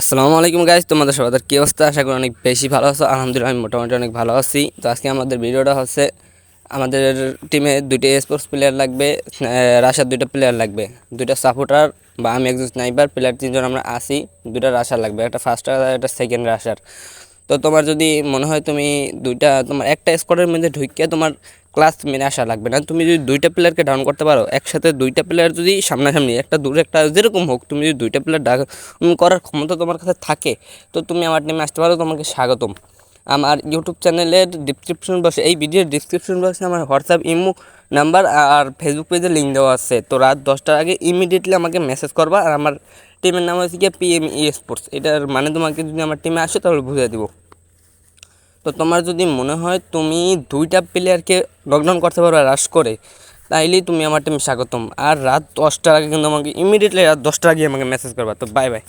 আসসালামু আলাইকুম গাইজ তোমাদের সবাই কী অবস্থা? আশা করি অনেক বেশি ভালো আছো। আলহামদুলিল্লাহ আমি মোটামুটি অনেক ভালো আছি। তো আজকে আমাদের ভিডিওটা হচ্ছে আমাদের টিমে দুইটা স্পোর্টস প্লেয়ার লাগবে রাশার দুইটা প্লেয়ার লাগবে। দুইটা সাপোর্টার বা আমি একজন স্নাইপার প্লেয়ার তিনজন আমরা আসি দুইটা রাশার লাগবে, একটা ফার্স্ট একটা সেকেন্ড রাশার তো তোমার যদি মনে হয় তুমি দুইটা তোমার একটা স্কোয়াডের মধ্যে ঢুকিয়ে তোমার ক্লাস মেনে আসা লাগবে না। তুমি যদি দুইটা প্লেয়ারকে ডাউন করতে পারো, একসাথে দুইটা প্লেয়ার যদি সামনাসামনি একটা দূরে একটা যেরকম হোক, তুমি যদি দুইটা প্লেয়ার ডাউন করার ক্ষমতা তোমার কাছে থাকে, তো তুমি আমার টিমে আসতে পারো, তোমাকে স্বাগতম। আমার ইউটিউব চ্যানেলের ডিসক্রিপশন বক্সে এই ভিডিওর ডিসক্রিপশন বক্সে আমার হোয়াটসঅ্যাপ ইমো নাম্বার আর ফেসবুক পেজে লিঙ্ক দেওয়া আছে। তো রাত দশটার আগে ইমিডিয়েটলি আমাকে মেসেজ করবা, আর আমার টিমের নাম হচ্ছে গিয়ে পিএম ই স্পোর্টস এটার মানে তোমাকে যদি আমার টিমে আসো, তাহলে বুঝিয়ে দিব। তো তোমার যদি মনে হয় তুমি দুইটা প্লেয়ারকে লকডাউন করতে পারবে রাশ করে তাইলেই তুমি আমার টিমে স্বাগতম। আর রাত দশটার আগে কিন্তু আমাকে ইমিডিয়েটলি রাত দশটার আগে আমাকে মেসেজ করবা। তো বাই বাই